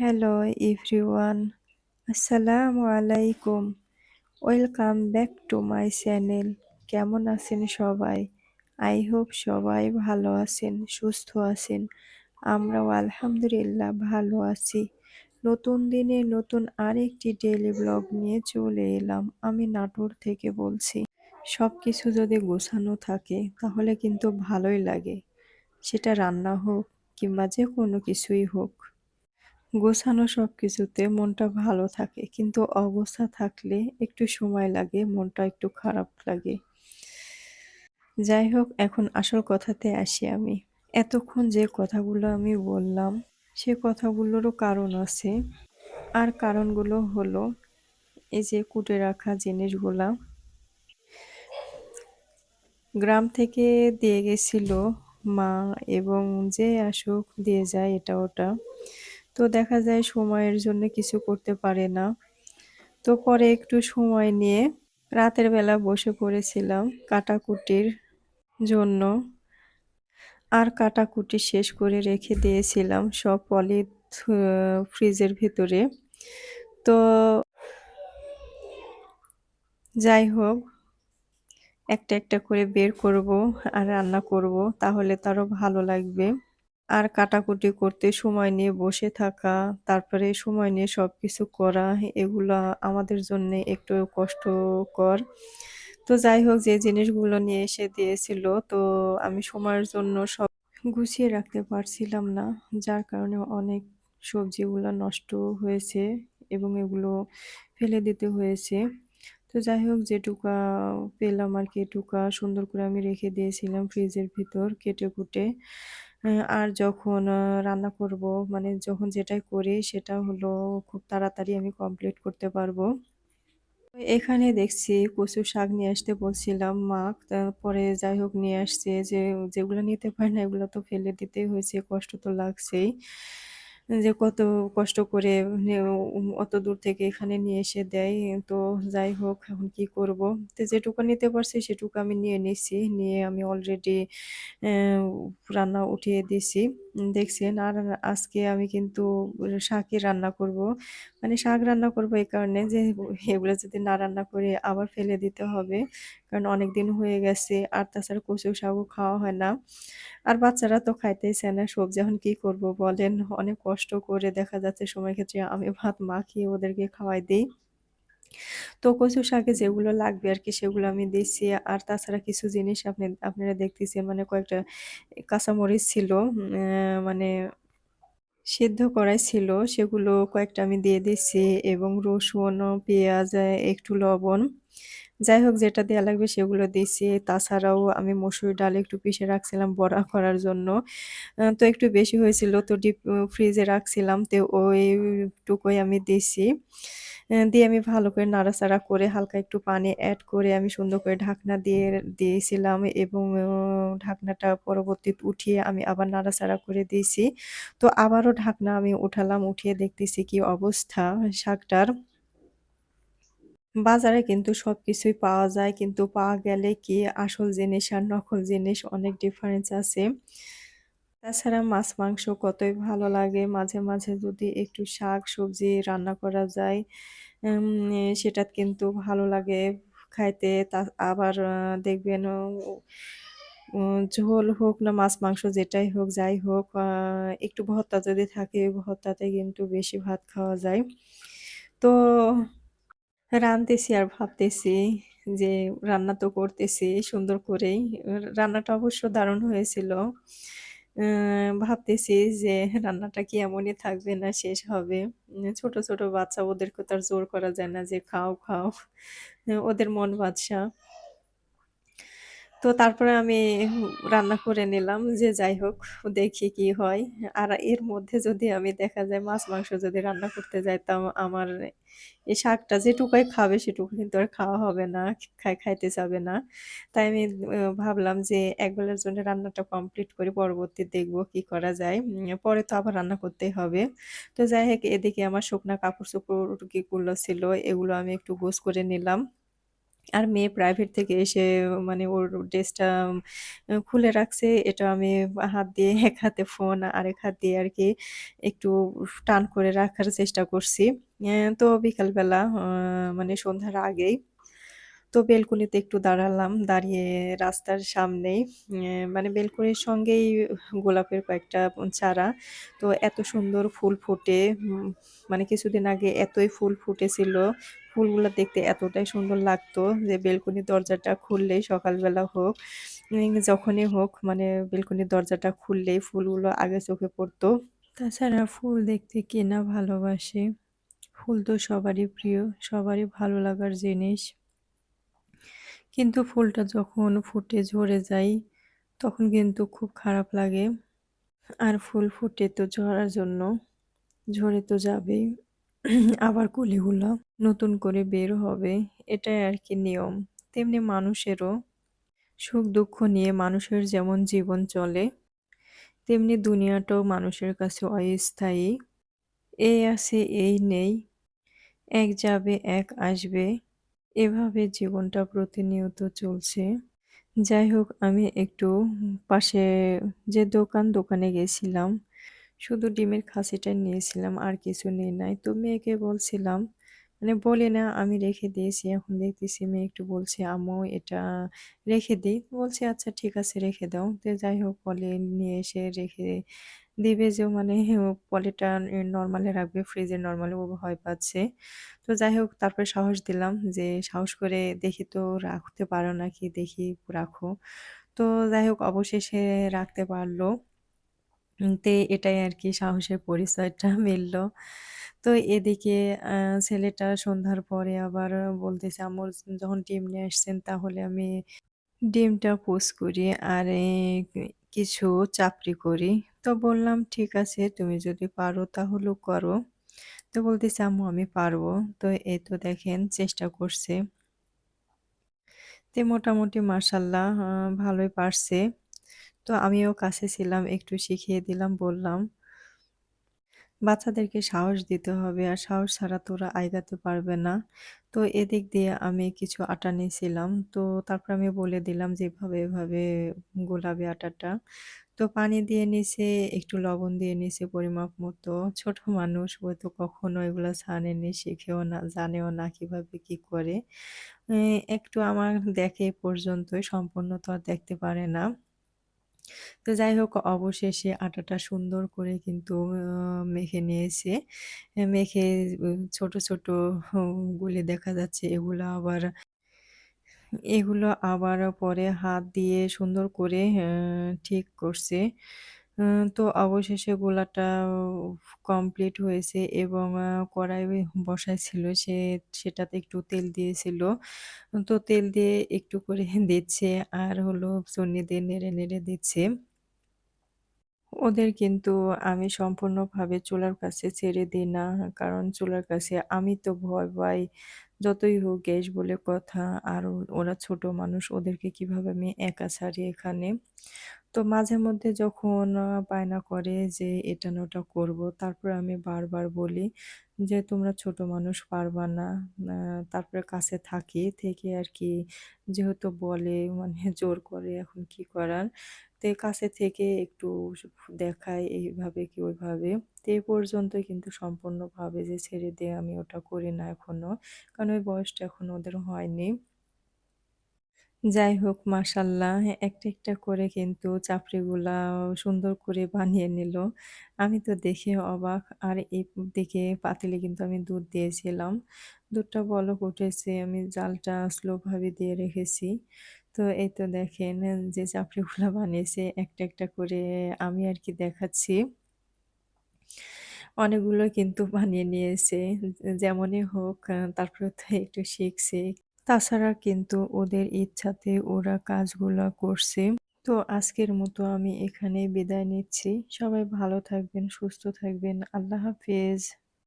Hello everyone আসসালামু আলাইকুম welcome back to my channel কেমন আছেন সবাই? আই হোপ সবাই ভালো আছেন, সুস্থ আছেন। আমরাও আলহামদুলিল্লাহ ভালো আছি। নতুন দিনে নতুন আরেকটি ডেইলি ব্লগ নিয়ে চলে এলাম। আমি নাটোর থেকে বলছি সব কিছু যদি গোছানো থাকে, তাহলে কিন্তু ভালোই লাগে। সেটা রান্না হোক কিংবা যে কোনো কিছুই হোক। গোছানো সব কিছুতে মনটা ভালো থাকে, কিন্তু অবস্থা থাকলে একটু সময় লাগে, মনটা একটু খারাপ লাগে। যাই হোক, এখন আসল কথাতে আসি আমি। এতক্ষণ যে কথাগুলো আমি বললাম, সে কথাগুলোরও কারণ আছে। আর কারণগুলো হলো, এই যে কুটে রাখা জিনিসগুলা। গ্রাম থেকে দিয়ে গেছিল মা এবং যে আসুক, দিয়ে যায় এটা ওটা। তো দেখা যায় সময়ের জন্য কিছু করতে পারে না। তো পরে একটু সময় নিয়ে রাতের বেলা বসে পড়েছিলাম কাটাকুটির জন্য। আর কাটাকুটি শেষ করে রেখে দিয়েছিলাম সব পলি ফ্রিজের ভিতরে। তো যাই হোক, একটা একটা করে বের করব আর রান্না করব, তাহলে তারও ভালো লাগবে। আর কাটাকুটি করতে সময় নিয়ে বসে থাকা, তারপরে সময় নিয়ে সব কিছু করা, এগুলো আমাদের জন্য একটু কষ্টকর। তো যাই হোক, যে জিনিসগুলো নিয়ে এসে দিয়েছিল, তো আমি সময়ের জন্য সব গুছিয়ে রাখতে পারছিলাম না, যার কারণে অনেক সবজিগুলো নষ্ট হয়েছে এবং এগুলো ফেলে দিতে হয়েছে। তো যাই হোক, যেটুকা পেলাম আর কি সুন্দর করে আমি রেখে দিয়েছিলাম ফ্রিজের ভিতর কেটে কুটে। আর যখন রান্না করব মানে যখন যেটাই করি সেটা হলো খুব তাড়াতাড়ি আমি কমপ্লিট করতে পারব। এখানে দেখছি কচুর শাক নিয়ে আসতে বলছিলাম, মা তারপরে যাই হোক নিয়ে আসছে, যে, যেগুলো নিতে পারে না এগুলো তো ফেলে দিতেই হয়েছে, কষ্ট তো লাগছেই। যে কত কষ্ট করে অত দূর থেকে এখানে নিয়ে এসে দেয়। তো যাই হোক, এখন কি করব? তো যেটুকু নিতে পারছি সেটুকু আমি নিয়ে নিছি। নিয়ে আমি অলরেডি রান্না উঠিয়ে দিছি। দেখছেন, আর আজকে আমি কিন্তু শাকই রান্না করব। মানে শাক রান্না করব এই কারণে যে এগুলো যদি না রান্না করে আবার ফেলে দিতে হবে। কারণ অনেক দিন হয়ে গেছে। আর তাছাড়া কচু শাকও খাওয়া হয় না। আর বাচ্চারা তো খাইতেই চায় না সবজি, এখন কি করব বলেন? অনেক কষ্ট করে দেখা যাচ্ছে সময় ক্ষেত্রে আমি ভাত মাখিয়ে ওদেরকে খাওয়াই দিই। তো কচু শাকে যেগুলো লাগবে আর কি সেগুলো আমি দিচ্ছি। আর তাছাড়া কিছু জিনিস আপনি, আপনারা দেখতেছেন মানে কয়েকটা কাঁচামরিচ ছিল মানে সিদ্ধ করাই ছিল, সেগুলো কয়েকটা আমি দিয়ে দিচ্ছি। এবং রসুন, পেঁয়াজ, একটু লবণ যাই হোক যেটা দেওয়া লাগবে সেগুলো দিচ্ছি তাছাড়াও আমি মসুর ডাল একটু পিষে রাখছিলাম বড়া করার জন্য। তো একটু বেশি হয়েছিল, তো ডিপ ফ্রিজে রাখছিলাম, তো ওইটুকুই আমি দিছি। দিয়ে আমি ভালো করে নাড়াচাড়া করে হালকা একটু পানি অ্যাড করে আমি সুন্দর করে ঢাকনা দিয়ে দিয়েছিলাম এবং ঢাকনাটা পরবর্তীতে উঠিয়ে আমি আবার নাড়াচাড়া করে দিয়েছি তো আবারও ঢাকনা আমি উঠালাম, উঠিয়ে দেখতেছি কি অবস্থা শাকটার। বাজারে কিন্তু সব কিছুই পাওয়া যায়। কিন্তু পাওয়া গেলে কি আসল জিনিস আর নকল জিনিস অনেক ডিফারেন্স আছে। তাছাড়া মাছ, মাংস কতই ভালো লাগে। মাঝে মাঝে যদি একটু শাক সবজি রান্না করা যায় সেটা কিন্তু ভালো লাগে খাইতে। তা আবার দেখবেন ঝোল হোক না মাছ, মাংস যেটাই হোক, যাই হোক একটু ভর্তা যদি থাকে ভর্তাতে কিন্তু বেশি ভাত খাওয়া যায়। তো রাঁধতেছি আর ভাবতেছি যে রান্না তো করতেছি সুন্দর করেই। রান্নাটা অবশ্য দারুণ হয়েছিল। ভাবতেছি যে রান্নাটা কি এমনই থাকবে না শেষ হবে। ছোট ছোট বাচ্চা ওদেরকে তার জোর করা যায় না যে খাও খাও। ওদের মন বাদশা। তো তারপরে আমি রান্না করে নিলাম যে যাই হোক, দেখি কি হয়। আর এর মধ্যে যদি আমি দেখা যায় মাছ, মাংস যদি রান্না করতে যাইতাম, আমার এই শাকটা যেটুকুই খাবে সেটুকু কিন্তু আর খাওয়া হবে না, খাই, খাইতে যাবে না। তাই আমি ভাবলাম যে একবেলার জন্য রান্নাটা কমপ্লিট করে পরবর্তী দেখব কি করা যায়। পরে তো আবার রান্না করতেই হবে। তো যাই হোক, এদিকে আমার শুকনা কাপড় চোপড়গুলো ছিল, এগুলো আমি একটু গোছ করে নিলাম। আর মেয়ে প্রাইভেট থেকে এসে মানে ওর ড্রেসটা খুলে রাখছে। এটা আমি হাত দিয়ে এক হাতে ফোন আরেক হাত দিয়ে আর কি একটু টান করে রাখার চেষ্টা করছি। তো বিকালবেলা মানে সন্ধ্যার আগেই তো বেলকুনিতে একটু দাঁড়ালাম। দাঁড়িয়ে রাস্তার সামনেই মানে বেলকুনির সঙ্গেই গোলাপের কয়েকটা চারা। তো এত সুন্দর ফুল ফোটে মানে কিছুদিন আগে এতই ফুল ফুটেছিল। ফুলগুলা দেখতে এতটাই সুন্দর লাগতো যে বেলকনির দরজাটা খুললেই সকালবেলা হোক, যখনই হোক মানে বেলকনির দরজাটা খুললেই ফুলগুলো আগে চোখে পড়তো। তাছাড়া ফুল দেখতে কে না ভালোবাসে? ফুল তো সবারই প্রিয়, সবারই ভালো লাগার জিনিস। কিন্তু ফুলটা যখন ফুটে ঝরে যায়, তখন কিন্তু খুব খারাপ লাগে। আর ফুল ফুটে তো ঝরার জন্য, ঝরে তো যাবেই। আবার কলিগুলা নতুন করে বের হবে। এটাই আর কি নিয়ম। তেমনি মানুষেরও সুখ-দুঃখ নিয়ে মানুষের যেমন জীবন চলে, তেমনি দুনিয়াটাও মানুষের কাছে অস্থায়ী। এই আছে এই নেই, এক যাবে এক আসবে। এভাবে জীবনটা প্রতিনিয়ত চলছে। যাই হোক আমি একটু পাশে যে দোকান, দোকানে গেছিলাম। শুধু ডিমের খাসিটা নিয়েছিলাম আর কিছু নেই নাই। তো মেয়েকে বলছিলাম, মানে বলি না আমি রেখে দিয়েছি। এখন দেখতেছি মেয়ে একটু বলছে, "আম্মু এটা রেখে দিই বলছি, "আচ্ছা ঠিক আছে রেখে দাও।" তো যাই হোক পলি নিয়ে এসে রেখে দিবে যে মানে পলিটা নরমালে রাখবে, ফ্রিজে নরমালি ও ভয় পাচ্ছে। তো যাই হোক তারপরে সাহস দিলাম যে, "সাহস করে দেখি তো রাখতে পারো নাকি দেখি রাখো।" তো যাই হোক অবশেষে রাখতে পারল। তে এটাই আর কি সাহসের পরিচয়টা মিলল। তো এদিকে ছেলেটা সন্ধ্যার পরে আবার বলতেছে, "আম্মু যখন ডিম নিয়ে আসছেন তাহলে আমি ডিমটা পোচ করি আর কিছু চাপড়ি করি।" তো বললাম, "ঠিক আছে তুমি যদি পারো তাহলেও করো।" তো বলতেছে, "আম্মু আমি পারব।" তো এ তো দেখেন চেষ্টা করছে। তে মোটামুটি মাশাআল্লাহ আ ভালোই পারছে। তো আমিও কাছে ছিলাম, একটু শিখিয়ে দিলাম, বললাম বাচ্চাদেরকে সাহস দিতে হবে আর সাহস ছাড়া তো ওরা আগাতে পারবে না। তো এদিক দিয়ে আমি কিছু আটা নিয়েছিলাম। তো তারপর আমি বলে দিলাম যেভাবে এভাবে, গোলাবে আটাটা। তো পানি দিয়ে নিছে, একটু লবণ দিয়ে নিছে পরিমাপ মতো। ছোট মানুষ ও তো কখনো এগুলা ছানেনি, শিখেও না, জানেও না কীভাবে কি করে। একটু আমার দেখে পর্যন্তই, সম্পূর্ণ তো আর দেখতে পারে না। তো যাই হোক অবশেষে আটাটা সুন্দর করে কিন্তু মেখে নিয়েছে। মেখে ছোট, ছোট গুলি দেখা যাচ্ছে এগুলো আবার এগুলো আবার পরে হাত দিয়ে সুন্দর করে ঠিক করছে। তো অবশেষে গোলাটা কমপ্লিট হয়েছে এবং কড়াই বসাইছিল সে সেটাতে একটু তেল দিয়েছিল। তো তেল দিয়ে একটু করে দিচ্ছে আর হলো চুন্নি দিয়ে নেড়ে, নেড়ে দিচ্ছে। ওদের কিন্তু আমি সম্পূর্ণভাবে চুলার কাছে ছেড়ে দিই না। কারণ চুলার কাছে আমি তো ভয় পাই। যতই হোক গ্যাস বলে কথা আর ওরা ছোট মানুষ ওদেরকে কীভাবে আমি একা ছাড়ি এখানে। তো মাঝে মধ্যে যখন বায়না করে যে এটা না ওটা করব, তারপরে আমি বারবার বলি যে, "তোমরা ছোট মানুষ পারবা না।" তারপরে কাছে থাকি, থেকে আর কি যেহেতু বলে মানে জোর করে এখন কি করার। তো কাছে থেকে একটু দেখায় এইভাবে কি ওইভাবে। তো এ পর্যন্তই কিন্তু সম্পূর্ণভাবে যে ছেড়ে দিয়ে আমি ওটা করি না এখনও। কারণ ওই বয়সটা এখনও ওদের হয়নি। যাই হোক মাশাআল্লাহ একটা, একটা করে কিন্তু চাপড়িগুলা সুন্দর করে বানিয়ে নিল। আমি তো দেখে অবাক। আর এই দিকে পাতিলে কিন্তু আমি দুধ দিয়েছিলাম। দুধটা বলক উঠেছে, আমি জালটা স্লোভাবে দিয়ে রেখেছি। তো এই তো দেখেন যে চাপড়িগুলা বানিয়েছে একটা, একটা করে আমি আর কি দেখাচ্ছি। অনেকগুলো কিন্তু বানিয়ে নিয়েছে। যেমনই হোক তারপরে তো একটু শিখছে। তাছাড়া কিন্তু ওদের ইচ্ছাতে ওরা কাজগুলো করছে। তো আজকের মতো আমি এখানে বিদায় নিচ্ছি। সবাই ভালো থাকবেন, সুস্থ থাকবেন। আল্লাহ হাফেজ।